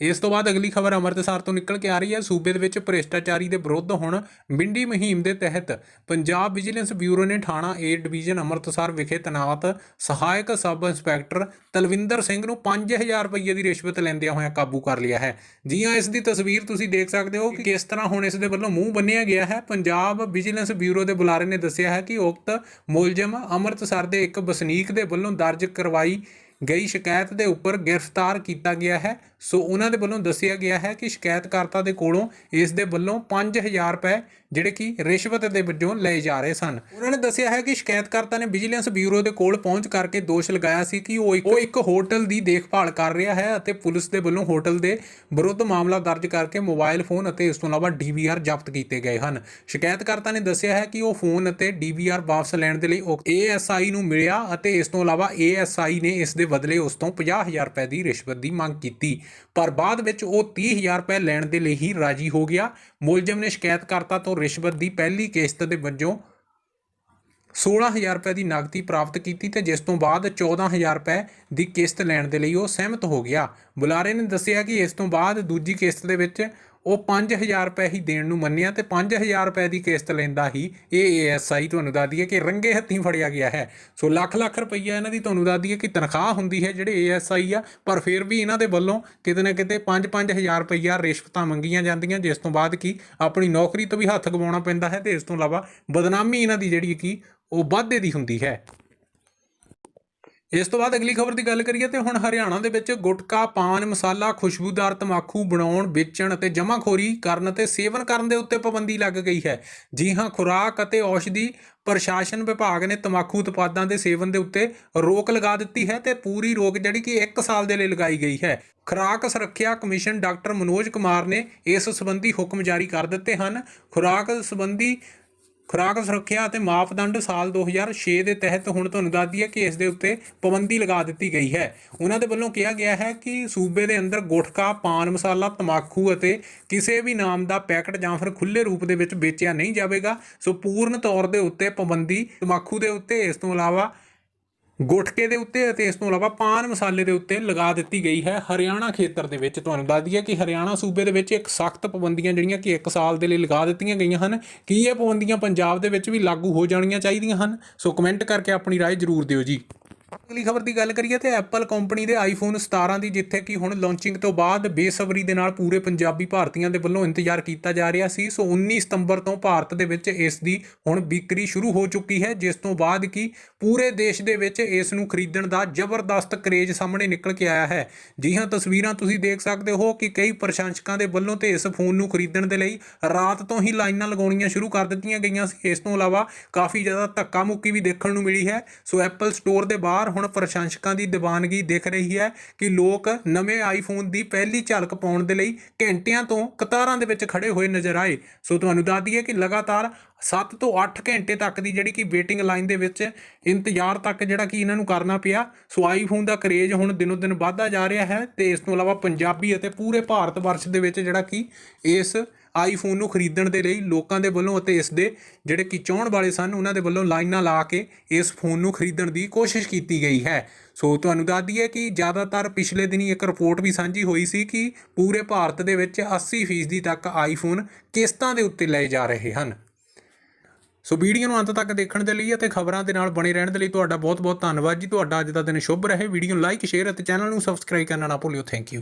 ਇਸ ਤੋਂ ਬਾਅਦ ਅਗਲੀ ਖਬਰ ਅੰਮ੍ਰਿਤਸਰ ਤੋਂ ਨਿਕਲ ਕੇ ਆ ਰਹੀ ਹੈ। ਸੂਬੇ ਦੇ ਵਿੱਚ ਭ੍ਰਿਸ਼ਟਾਚਾਰੀ ਦੇ ਵਿਰੁੱਧ ਹੁਣ ਮਿੰਡੀ ਮੁਹਿੰਮ ਦੇ ਤਹਿਤ ਪੰਜਾਬ ਵਿਜੀਲੈਂਸ ਬਿਊਰੋ ਨੇ ਥਾਣਾ ਏ ਡਿਵੀਜ਼ਨ ਅੰਮ੍ਰਿਤਸਰ ਵਿਖੇ ਤੈਨਾਤ ਸਹਾਇਕ ਸਬ ਇੰਸਪੈਕਟਰ ਤਲਵਿੰਦਰ ਸਿੰਘ ਨੂੰ 5000 ਰੁਪਏ ਦੀ ਰਿਸ਼ਵਤ ਲੈਂਦਿਆਂ ਹੋਇਆਂ ਕਾਬੂ ਕਰ ਲਿਆ ਹੈ। ਜੀ ਹਾਂ, ਇਸ ਦੀ ਤਸਵੀਰ ਤੁਸੀਂ ਦੇਖ ਸਕਦੇ ਹੋ ਕਿ ਕਿਸ ਤਰ੍ਹਾਂ ਹੁਣ ਇਸ ਦੇ ਵੱਲੋਂ ਮੂੰਹ ਬੰਨਿਆ ਗਿਆ ਹੈ। ਪੰਜਾਬ ਵਿਜੀਲੈਂਸ ਬਿਊਰੋ ਦੇ ਬੁਲਾਰੇ ਨੇ ਦੱਸਿਆ ਹੈ ਕਿ ਉਕਤ ਮੁਲਜ਼ਮ ਅੰਮ੍ਰਿਤਸਰ ਦੇ ਇੱਕ ਵਸਨੀਕ ਦੇ ਵੱਲੋਂ ਦਰਜ ਕਰਵਾਈ ਗਈ ਸ਼ਿਕਾਇਤ ਦੇ ਉੱਪਰ ਗ੍ਰਿਫਤਾਰ ਕੀਤਾ ਗਿਆ ਹੈ। ਸੋ ਉਹਨਾਂ ਦੇ ਵੱਲੋਂ ਦੱਸਿਆ ਗਿਆ ਹੈ ਕਿ ਸ਼ਿਕਾਇਤਕਰਤਾ ਦੇ ਕੋਲੋਂ ਇਸ ਦੇ ਵੱਲੋਂ 5000 ਰੁਪਏ ਜਿਹੜੇ ਕਿ ਰਿਸ਼ਵਤ ਦੇ ਵਜੋਂ ਲਏ ਜਾ ਰਹੇ ਸਨ। ਉਹਨਾਂ ਨੇ ਦੱਸਿਆ ਹੈ ਕਿ ਸ਼ਿਕਾਇਤਕਰਤਾ ਨੇ ਵਿਜੀਲੈਂਸ ਬਿਊਰੋ ਦੇ ਕੋਲ ਪਹੁੰਚ ਕਰਕੇ ਦੋਸ਼ ਲਗਾਇਆ ਸੀ ਕਿ ਉਹ ਇੱਕ ਉਹ ਇੱਕ ਹੋਟਲ ਦੀ ਦੇਖਭਾਲ ਕਰ ਰਿਹਾ ਹੈ ਅਤੇ ਪੁਲਿਸ ਦੇ ਵੱਲੋਂ ਹੋਟਲ ਦੇ ਵਿਰੁੱਧ ਮਾਮਲਾ ਦਰਜ ਕਰਕੇ ਮੋਬਾਈਲ ਫੋਨ ਅਤੇ ਇਸ ਤੋਂ ਇਲਾਵਾ ਡੀਵੀਆਰ ਜ਼ਬਤ ਕੀਤੇ ਗਏ ਹਨ। ਸ਼ਿਕਾਇਤਕਰਤਾ ਨੇ ਦੱਸਿਆ ਹੈ ਕਿ ਉਹ ਫੋਨ ਅਤੇ ਡੀਵੀਆਰ ਵਾਪਸ ਲੈਣ ਦੇ ਲਈ ਏਐਸਆਈ ਨੂੰ ਮਿਲਿਆ ਅਤੇ ਇਸ ਤੋਂ ਇਲਾਵਾ ਏਐਸਆਈ ਨੇ ਇਸ ਦੇ ਬਦਲੇ ਉਸ ਤੋਂ 50000 ਰੁਪਏ ਦੀ ਰਿਸ਼ਵਤ ਦੀ ਮੰਗ ਕੀਤੀ। ਪਰ ਬਾਅਦ ਵਿੱਚ ਉਹ 30000 ਰੁਪਏ ਲੈਣ ਦੇ ਲਈ ਹੀ ਰਾਜੀ ਹੋ ਗਿਆ। ਮੁਲਜ਼ਮ ਨੇ ਸ਼ਿਕਾਇਤਕਰਤਾ ਤੋਂ ਰਿਸ਼ਵਤ ਦੀ ਪਹਿਲੀ ਕਿਸ਼ਤ ਦੇ ਵਜੋਂ 16000 ਰੁਪਏ ਦੀ ਨਗਦੀ ਪ੍ਰਾਪਤ ਕੀਤੀ ਤੇ ਜਿਸ ਤੋਂ ਬਾਅਦ 14000 ਰੁਪਏ ਦੀ ਕਿਸ਼ਤ ਲੈਣ ਦੇ ਲਈ ਉਹ ਸਹਿਮਤ ਹੋ ਗਿਆ। ਬੁਲਾਰੇ ਨੇ ਦੱਸਿਆ ਕਿ ਇਸ ਤੋਂ ਬਾਅਦ ਦੂਜੀ ਕਿਸ਼ਤ ਦੇ ਵਿੱਚ ਉਹ 5000 ਰੁਪਏ ਹੀ ਦੇਣ ਨੂੰ ਮੰਨਿਆ ਤੇ 5000 ਰੁਪਏ ਦੀ ਕਿਸ਼ਤ ਲੈਂਦਾ ਹੀ ਇਹ ਏਐਸਆਈ ਤੁਹਾਨੂੰ ਦੱਸ ਦਈਏ ਕਿ ਰੰਗੇ ਹੱਥੀਂ ਫੜਿਆ ਗਿਆ ਹੈ। ਸੋ ਲੱਖ ਲੱਖ ਰੁਪਈਆ ਇਹਨਾਂ ਦੀ ਤੁਹਾਨੂੰ ਦੱਸ ਦਈਏ ਕਿ ਤਨਖਾਹ ਹੁੰਦੀ ਹੈ ਜਿਹੜੇ ਏਐਸਆਈ ਆ, ਪਰ ਫਿਰ ਵੀ ਇਹਨਾਂ ਦੇ ਵੱਲੋਂ ਕਿਤੇ ਨਾ ਕਿਤੇ 5-5000 ਰੁਪਈਆ ਰਿਸ਼ਵਤਾਂ ਮੰਗੀਆਂ ਜਾਂਦੀਆਂ, ਜਿਸ ਤੋਂ ਬਾਅਦ ਕੀ ਆਪਣੀ ਨੌਕਰੀ ਤੋਂ ਵੀ ਹੱਥ ਗਵਾਉਣਾ ਪੈਂਦਾ ਹੈ ਤੇ ਇਸ ਤੋਂ ਇਲਾਵਾ ਬਦਨਾਮੀ ਇਹਨਾਂ ਦੀ ਜਿਹੜੀ ਕੀ ਉਹ ਵਾਧੇ ਦੀ ਹੁੰਦੀ ਹੈ। ਇਸ ਤੋਂ ਬਾਅਦ ਅਗਲੀ ਖਬਰ ਦੀ ਗੱਲ ਕਰੀਏ ਤੇ ਹੁਣ ਹਰਿਆਣਾ ਦੇ ਵਿੱਚ ਗੁਟਕਾ, ਪਾਨ, ਮਸਾਲਾ, ਖੁਸ਼ਬੂਦਾਰ ਤਮਾਕੂ ਬਣਾਉਣ, ਵੇਚਣ ਅਤੇ ਜਮਾਖੋਰੀ ਕਰਨ ਅਤੇ ਸੇਵਨ ਕਰਨ ਦੇ ਉੱਤੇ ਪਾਬੰਦੀ ਲੱਗ ਗਈ ਹੈ। ਜੀ ਹਾਂ, ਖੁਰਾਕ ਅਤੇ ਔਸ਼ਧੀ ਪ੍ਰਸ਼ਾਸਨ ਵਿਭਾਗ ਨੇ ਤਮਾਕੂ ਉਤਪਾਦਾਂ ਦੇ ਸੇਵਨ ਦੇ ਉੱਤੇ ਰੋਕ ਲਗਾ ਦਿੱਤੀ ਹੈ ਤੇ ਪੂਰੀ ਰੋਕ ਜਿਹੜੀ ਕਿ 1 ਸਾਲ ਦੇ ਲਈ ਲਗਾਈ ਗਈ ਹੈ। ਖੁਰਾਕ ਸੁਰੱਖਿਆ ਕਮਿਸ਼ਨ ਡਾਕਟਰ ਮਨੋਜ ਕੁਮਾਰ ਨੇ ਇਸ ਸੰਬੰਧੀ ਹੁਕਮ ਜਾਰੀ ਕਰ ਦਿੱਤੇ ਹਨ। ਖੁਰਾਕ ਸੰਬੰਧੀ ਖੁਰਾਕ ਸੁਰੱਖਿਆ ਅਤੇ ਮਾਪਦੰਡ ਸਾਲ 2006 ਦੇ ਤਹਿਤ ਹੁਣ ਤੁਹਾਨੂੰ ਦੱਸ ਦਈਏ ਕਿ ਇਸ ਦੇ ਉੱਤੇ ਪਾਬੰਦੀ ਲਗਾ ਦਿੱਤੀ ਗਈ ਹੈ। ਉਹਨਾਂ ਦੇ ਵੱਲੋਂ ਕਿਹਾ ਗਿਆ ਹੈ ਕਿ ਸੂਬੇ ਦੇ ਅੰਦਰ ਗੁਟਖਾ ਪਾਨ ਮਸਾਲਾ, ਤਮਾਕੂ ਅਤੇ ਕਿਸੇ ਵੀ ਨਾਮ ਦਾ ਪੈਕਟ ਜਾਂ ਫਿਰ ਖੁੱਲੇ ਰੂਪ ਦੇ ਵਿੱਚ ਵੇਚਿਆ ਨਹੀਂ ਜਾਵੇਗਾ। ਸੋ ਪੂਰਨ ਤੌਰ ਦੇ ਉੱਤੇ ਪਾਬੰਦੀ ਤਮਾਕੂ ਦੇ ਉੱਤੇ, ਇਸ ਤੋਂ ਇਲਾਵਾ ਗੁਟਕੇ ਦੇ ਉੱਤੇ ਅਤੇ ਇਸ ਤੋਂ ਇਲਾਵਾ ਪਾਨ ਮਸਾਲੇ ਦੇ ਉੱਤੇ ਲਗਾ ਦਿੱਤੀ ਗਈ ਹੈ ਹਰਿਆਣਾ ਖੇਤਰ ਦੇ ਵਿੱਚ ਤੁਹਾਨੂੰ ਦੱਸ ਦਈਏ ਕਿ ਹਰਿਆਣਾ ਸੂਬੇ ਦੇ ਵਿੱਚ ਇੱਕ ਸਖਤ ਪਾਬੰਦੀਆਂ ਜਿਹੜੀਆਂ ਕਿ 1 ਸਾਲ ਦੇ ਲਈ ਲਗਾ ਦਿੱਤੀਆਂ ਗਈਆਂ ਹਨ ਕੀ ਇਹ ਪਾਬੰਦੀਆਂ ਪੰਜਾਬ ਦੇ ਵਿੱਚ ਵੀ ਲਾਗੂ ਹੋ ਜਾਣੀਆਂ ਚਾਹੀਦੀਆਂ ਹਨ ਸੋ ਕਮੈਂਟ ਕਰਕੇ ਆਪਣੀ رائے ਜ਼ਰੂਰ ਦਿਓ ਜੀ ਅਗਲੀ ਖਬਰ ਦੀ ਗੱਲ ਕਰੀਏ ਤੇ ਐਪਲ ਕੰਪਨੀ ਦੇ ਆਈਫੋਨ 17 ਦੀ, ਜਿੱਥੇ ਕਿ ਹੁਣ ਲਾਂਚਿੰਗ ਤੋਂ ਬਾਅਦ ਬੇਸਬਰੀ ਦੇ ਨਾਲ ਪੂਰੇ ਪੰਜਾਬੀ ਭਾਰਤੀਆਂ ਦੇ ਵੱਲੋਂ ਇੰਤਜ਼ਾਰ ਕੀਤਾ ਜਾ ਰਿਹਾ ਸੀ। ਸੋ 19 ਸਤੰਬਰ ਤੋਂ ਭਾਰਤ ਦੇ ਵਿੱਚ ਇਸ ਦੀ ਹੁਣ ਵਿਕਰੀ ਸ਼ੁਰੂ ਹੋ ਚੁੱਕੀ ਹੈ, ਜਿਸ ਤੋਂ ਬਾਅਦ ਕਿ ਪੂਰੇ ਦੇਸ਼ ਦੇ ਵਿੱਚ ਇਸ ਨੂੰ ਖਰੀਦਣ ਦਾ ਜ਼ਬਰਦਸਤ ਕਰੇਜ ਸਾਹਮਣੇ ਨਿਕਲ ਕੇ ਆਇਆ ਹੈ। ਜੀ ਹਾਂ, ਤਸਵੀਰਾਂ ਤੁਸੀਂ ਦੇਖ ਸਕਦੇ ਹੋ ਕਿ ਕਈ ਪ੍ਰਸ਼ੰਸਕਾਂ ਦੇ ਵੱਲੋਂ ਤੇ ਇਸ ਫੋਨ ਨੂੰ ਖਰੀਦਣ ਦੇ ਲਈ ਰਾਤ ਤੋਂ ਹੀ ਲਾਈਨਾਂ ਲਗਾਉਣੀਆਂ ਸ਼ੁਰੂ ਕਰ ਦਿੱਤੀਆਂ ਗਈਆਂ ਸੀ। ਇਸ ਤੋਂ ਇਲਾਵਾ ਕਾਫੀ ਜ਼ਿਆਦਾ ਧੱਕਾ ਮੁੱਕੀ ਵੀ ਦੇਖਣ ਨੂੰ ਮਿਲੀ ਹੈ। ਸੋ ਐਪਲ ਸਟੋਰ ਦੇ ਬਾਹਰ ਹੁਣ ਪ੍ਰਸ਼ੰਸਕਾਂ ਦੀ ਦੀਵਾਨਗੀ ਦਿਖ ਰਹੀ ਹੈ ਕਿ ਲੋਕ ਨਵੇਂ ਆਈਫੋਨ ਦੀ ਪਹਿਲੀ ਝਲਕ ਪਾਉਣ ਦੇ ਲਈ ਘੰਟਿਆਂ ਤੋਂ ਕਤਾਰਾਂ ਦੇ ਵਿੱਚ ਖੜੇ ਹੋਏ ਨਜ਼ਰ ਆਏ। ਸੋ ਤੁਹਾਨੂੰ ਦੱਸ ਦਈਏ ਕਿ ਲਗਾਤਾਰ 7 ਤੋਂ 8 ਘੰਟੇ ਤੱਕ ਦੀ ਜਿਹੜੀ ਕਿ ਵੇਟਿੰਗ ਲਾਈਨ ਦੇ ਵਿੱਚ ਇੰਤਜ਼ਾਰ ਤੱਕ ਜਿਹੜਾ ਕਿ ਇਹਨਾਂ ਨੂੰ ਕਰਨਾ ਪਿਆ। ਸੋ ਆਈਫੋਨ ਦਾ ਕਰੇਜ ਹੁਣ ਦਿਨੋ ਦਿਨ ਵੱਧਦਾ ਜਾ ਰਿਹਾ ਹੈ ਤੇ ਇਸ ਤੋਂ ਇਲਾਵਾ ਪੰਜਾਬੀ ਅਤੇ ਪੂਰੇ ਭਾਰਤ ਵਰਸ਼ ਦੇ ਵਿੱਚ ਜਿਹੜਾ ਕਿ ਇਸ ਆਈਫੋਨ ਨੂੰ ਖਰੀਦਣ ਦੇ ਲਈ ਲੋਕਾਂ ਦੇ ਵੱਲੋਂ ਅਤੇ ਇਸ ਦੇ ਜਿਹੜੇ ਕਿ ਚਾਹਣ ਵਾਲੇ ਸਨ, ਉਹਨਾਂ ਦੇ ਵੱਲੋਂ ਲਾਈਨਾਂ ਲਾ ਕੇ ਇਸ ਫੋਨ ਨੂੰ ਖਰੀਦਣ ਦੀ ਕੋਸ਼ਿਸ਼ ਕੀਤੀ ਗਈ ਹੈ। ਸੋ ਤੁਹਾਨੂੰ ਦੱਸ ਦਈਏ ਕਿ ਜ਼ਿਆਦਾਤਰ ਪਿਛਲੇ ਦਿਨੀ ਇੱਕ ਰਿਪੋਰਟ ਵੀ ਸਾਂਝੀ ਹੋਈ ਸੀ ਕਿ ਪੂਰੇ ਭਾਰਤ ਦੇ ਵਿੱਚ 80% ਤੱਕ ਆਈਫੋਨ ਕਿਸ਼ਤਾਂ ਦੇ ਉੱਤੇ ਲਏ ਜਾ ਰਹੇ ਹਨ। ਸੋ ਵੀਡੀਓ ਨੂੰ ਅੰਤ ਤੱਕ ਦੇਖਣ ਦੇ ਲਈ ਅਤੇ ਖਬਰਾਂ ਦੇ ਨਾਲ ਬਣੇ ਰਹਿਣ ਦੇ ਲਈ ਤੁਹਾਡਾ ਬਹੁਤ ਬਹੁਤ ਧੰਨਵਾਦ ਜੀ। ਤੁਹਾਡਾ ਅੱਜ ਦਾ ਦਿਨ ਸ਼ੁਭ ਰਹੇ। ਵੀਡੀਓ ਨੂੰ ਲਾਈਕ ਸ਼ੇਅਰ ਅਤੇ ਚੈਨਲ ਨੂੰ ਸਬਸਕ੍ਰਾਈਬ ਕਰਨਾ ਨਾ ਭੁੱਲਿਓ। Thank you